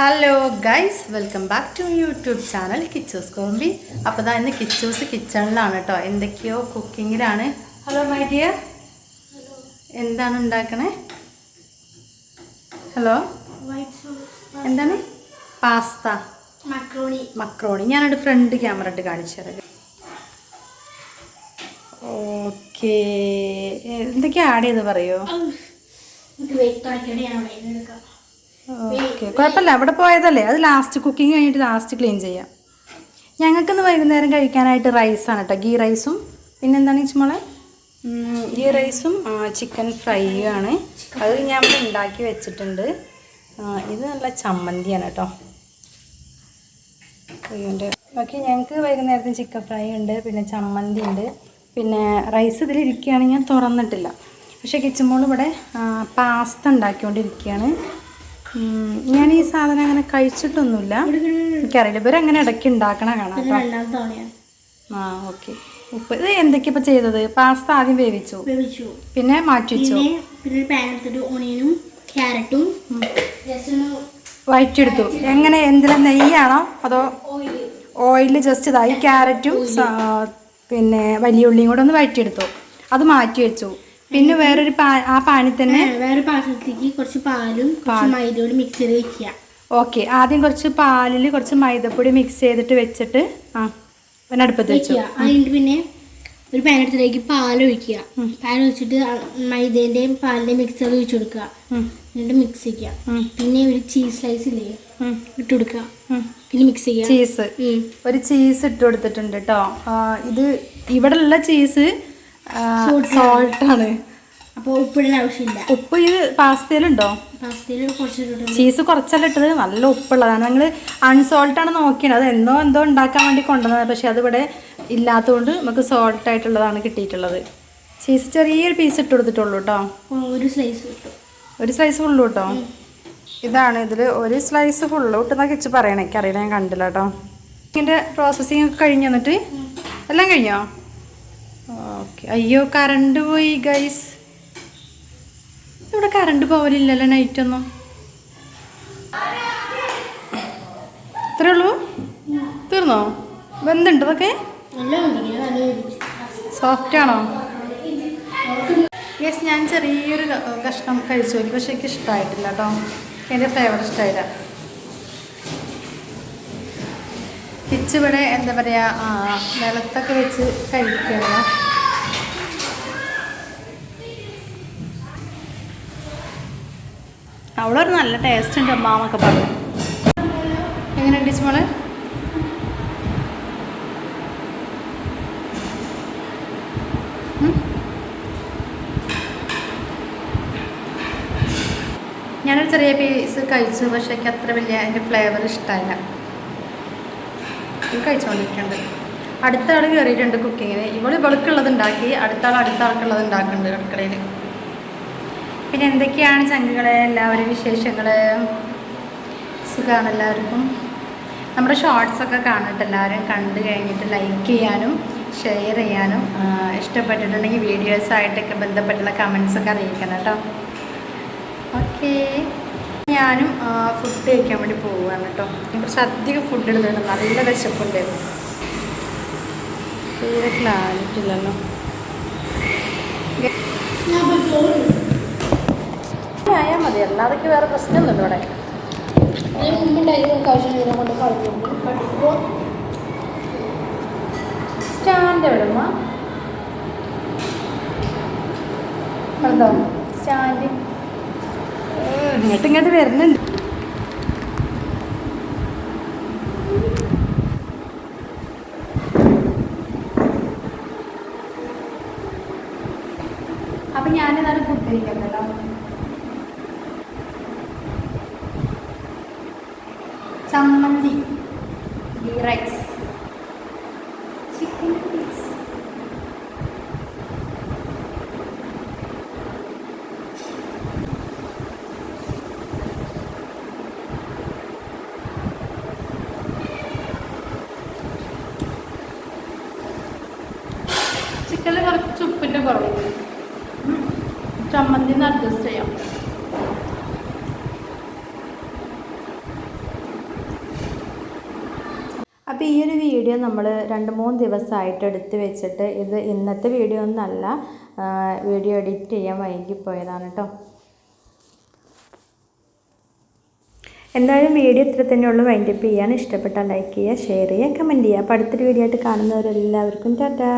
Hello guys welcome back to YouTube channel Kichus കോമ്പി അപ്പോൾ ദാ ഇന്ന് കിച്ചൂസ് കിച്ചണിലാണ് കേട്ടോ എന്തൊക്കെയോ കുക്കിങ്ങിലാണ് ഹലോ മൈ ഡിയർ എന്താണ് ഉണ്ടാക്കണേ? ഹലോ എന്താണ്? പാസ്ത മക്രോണി മക്രോണി ഞാനൊരു ഫ്രണ്ട് ക്യാമറ ഇട്ട് കാണിച്ചു തരാം. ഓക്കേ എന്തൊക്കെയാ ആഡ് ചെയ്ത് പറയോ? ഓക്കെ. കുഴപ്പമില്ല. അവിടെ പോയതല്ലേ? അത് ലാസ്റ്റ് കുക്കിംഗ് കഴിഞ്ഞിട്ട് ലാസ്റ്റ് ക്ലീൻ ചെയ്യാം. ഞങ്ങൾക്കിന്ന് വൈകുന്നേരം കഴിക്കാനായിട്ട് റൈസാണ് കേട്ടോ ഗീ റൈസും പിന്നെന്താണ് ചുമളെ ഗീ റൈസും ചിക്കൻ ഫ്രൈയും ആണ്. അത് ഞാൻ ഉണ്ടാക്കി വെച്ചിട്ടുണ്ട്. ഇത് നല്ല ചമ്മന്തിയാണ് കേട്ടോ ഉണ്ട് ഓക്കെ ഞങ്ങൾക്ക് വൈകുന്നേരത്തിന് ചിക്കൻ ഫ്രൈ ഉണ്ട് പിന്നെ ചമ്മന്തി ഉണ്ട്. പിന്നെ റൈസ് ഇതിലിരിക്കുകയാണ് ഞാൻ തുറന്നിട്ടില്ല. പക്ഷേ കിച്ചമോൾ ഇവിടെ പാസ്ത ഉണ്ടാക്കിക്കൊണ്ടിരിക്കുകയാണ്. ഞാൻ ഈ സാധനം അങ്ങനെ കഴിച്ചിട്ടൊന്നുമില്ല. എനിക്കറിയില്ല. ഇവരങ്ങനെ ഇടയ്ക്ക് ഉണ്ടാക്കണ കാണാം ആ ഓക്കെ. ഉപ്പ് ഇത് എന്തൊക്കെയാ ഇപ്പൊ ചെയ്തത്? പാസ്ത ആദ്യം വേവിച്ചു. വേവിച്ചു. പിന്നെ മാറ്റി വെച്ചു. പിന്നെ ഓണിയനും ക്യാരറ്റും വഴറ്റിയെടുത്തു. എങ്ങനെ എന്തിനാ നെയ്യാണോ അതോ ഓയിൽ ഓയിൽ ജസ്റ്റ് ഇതായി ക്യാരറ്റും പിന്നെ വലിയ ഉള്ളിയും കൂടെ ഒന്ന് വഴറ്റിയെടുത്തു. അത് മാറ്റി വെച്ചു. പിന്നെ വേറൊരു പാ ആ പാനിൽ തന്നെ വേറെ പാത്രത്തിലേക്ക് കുറച്ച് പാലും മൈദയോട് മിക്സ് ചെയ്ത് വെക്കുക. ഓക്കെ ആദ്യം കുറച്ച് പാലിൽ കുറച്ച് മൈദപ്പൊടി മിക്സ് ചെയ്തിട്ട് വെച്ചിട്ട് ആ പിന്നെ അടുപ്പത്ത് വെച്ചു. വെക്കുക. അതിന്റെ പിന്നെ ഒരു പാനത്തിലേക്ക് പാലൊഴിക്കുക പാൽ ഒഴിക്കുക. പാൽ ഒഴിച്ചിട്ട് ആ മൈദേന്റെയും പാലിന്റെയും മിക്സ് ചെയ്ത് ഒഴിച്ചു കൊടുക്കുക. എന്നിട്ട് മിക്സ് ചെയ്യുക. പിന്നെ ഒരു ചീസ് സ്ലൈസ് ഇല്ലേ? ഇട്ട് കൊടുക്കുക. പിന്നെ മിക്സ് ചെയ്യുക. ചീസ് ഒരു ചീസ് ഇട്ട് കൊടുത്തിട്ടുണ്ട് കേട്ടോ ഇത് ഇവിടെ ഉള്ള ചീസ് സോൾട്ടാണ് അപ്പോൾ ഉപ്പിടാൻ ആവശ്യമില്ല. ഉപ്പ് ഇത് പാസ്തയിലുണ്ടോ? പാസ്തയിൽ കുറച്ച് ചീസ് കുറച്ചല്ല ഇട്ടത്? നല്ല ഉപ്പുള്ളതാണ് ഞങ്ങൾ അൺസോൾട്ടാണ് നോക്കിയത് അത് എന്തോ എന്തോ ഉണ്ടാക്കാൻ വേണ്ടി കൊണ്ടുവന്നത് പക്ഷെ അതിവിടെ ഇല്ലാത്തതുകൊണ്ട് നമുക്ക് സോൾട്ട് ആയിട്ടുള്ളതാണ് കിട്ടിയിട്ടുള്ളത്. ചീസ് ചെറിയൊരു പീസ് ഇട്ട് കൊടുത്തിട്ടുള്ളൂ കേട്ടോ ഒരു സ്ലൈസ് കിട്ടും ഒരു സ്ലൈസ് ഫുള്ളു കേട്ടോ ഇതാണ് ഇതിൽ ഒരു സ്ലൈസ് ഫുള്ള് കിട്ടുന്നൊക്കെ ഇച്ചിരി പറയണേ. എനിക്കറിയില്ല ഞാൻ കണ്ടില്ല കേട്ടോ ഇതിന്റെ പ്രോസസ്സിങ് ഒക്കെ കഴിഞ്ഞു എന്നിട്ട് എല്ലാം കഴിഞ്ഞോ? ഓക്കെ അയ്യോ കറണ്ട് പോയി ഗൈസ് ഇവിടെ കറണ്ട് പോവലില്ലല്ലോ നൈറ്റ് ഒന്നും. ഇത്രേ ഉള്ളൂ തീർന്നോ? ബന്ധുണ്ട് ഇതൊക്കെ? സോഫ്റ്റ് ആണോ? യെസ് ഞാൻ ചെറിയൊരു കഷ്ണം കഴിച്ചു നോക്കി പക്ഷെ എനിക്ക് ഇഷ്ടമായിട്ടില്ല കേട്ടോ. എന്റെ ഫ്ലേവർ ഇഷ്ടമായില്ല കിച്ച് ഇവിടെ എന്താ പറയുക വെള്ളത്തൊക്കെ വെച്ച് കഴിക്കുകയാണ്. അവിടെ ഒരു നല്ല ടേസ്റ്റ് ഉണ്ട് അമ്മാമൊക്കെ പറഞ്ഞു. എങ്ങനെയുണ്ട് മോളെ? ഞാനൊരു ചെറിയ പീസ് കഴിച്ചു പക്ഷേ എനിക്ക് അത്ര വലിയ അതിന്റെ ഫ്ലേവർ ഇഷ്ടമല്ല കഴിച്ചുകൊണ്ടിരിക്കുന്നുണ്ട് അടുത്ത ആൾ കയറിയിട്ടുണ്ട് കുക്കിങ്ങിന് ഇവൾ ഇവൾക്കുള്ളത് ഉണ്ടാക്കി അടുത്ത ആൾ അടുത്ത ആൾക്കുള്ളത് ഉണ്ടാക്കുന്നുണ്ട് അടുക്കളയിൽ പിന്നെ എന്തൊക്കെയാണ് ചങ്കുകളെ? എല്ലാവരും വിശേഷങ്ങൾ സുഖമാണ് എല്ലാവർക്കും. നമ്മുടെ ഷോർട്സൊക്കെ കാണിട്ട് എല്ലാവരും. കണ്ടു കഴിഞ്ഞിട്ട് ലൈക്ക് ചെയ്യാനും ഷെയർ ചെയ്യാനും ഇഷ്ടപ്പെട്ടിട്ടുണ്ടെങ്കിൽ വീഡിയോസായിട്ടൊക്കെ ബന്ധപ്പെട്ടുള്ള കമൻസൊക്കെ അറിയിക്കണം കേട്ടോ. ഓക്കെ ഞാനും ഫുഡ് കഴിക്കാൻ വേണ്ടി പോവുകയാണ് കേട്ടോ. കുറച്ച് അധികം ഫുഡ് എടുത്തിട്ടുണ്ട്. നല്ല വിശപ്പുണ്ടായിരുന്നു തീരെ ക്ലാരിറ്റി ഇല്ലല്ലോ ആയാൽ മതി. അല്ലാതൊക്കെ വേറെ പ്രശ്നമൊന്നുമില്ല ഇവിടെ. സ്റ്റാൻഡ് എവിടുമ്മ സ്റ്റാൻഡ്. ഇങ്ങോട്ട് ഇങ്ങോട്ട് വരുന്നുണ്ട്. അപ്പൊ ഞാനിതാണ് ഫുഡ് കഴിക്കണ്ടല്ലോ. ചമ്മന്തി ഗീ റൈസ് ചിക്കൻ പീസ് ചിക്കനിൽ കുറച്ച് ഉപ്പിന്റെ കുറവ്. ചമ്മന്തിന്ന് ചമ്മന്തി അഡ്ജസ്റ്റ് ചെയ്യാം. അപ്പോൾ ഈ ഒരു വീഡിയോ നമ്മൾ രണ്ട് മൂന്ന് ദിവസമായിട്ട് എടുത്ത് വെച്ചിട്ട് ഇത് ഇന്നത്തെ വീഡിയോ ഒന്നല്ല വീഡിയോ എഡിറ്റ് ചെയ്യാൻ വൈകിപ്പോയതാണ് കേട്ടോ എന്തായാലും വീഡിയോ ഇത്ര തന്നെയുള്ളൂ വൈൻഡപ്പ് ചെയ്യാൻ ഇഷ്ടപ്പെട്ടാൽ ലൈക്ക് ചെയ്യുക ഷെയർ ചെയ്യുക കമന്റ് ചെയ്യുക. അപ്പോൾ അടുത്തൊരു വീഡിയോ ആയിട്ട് കാണുന്നവരെല്ലാവർക്കും ടാറ്റാ.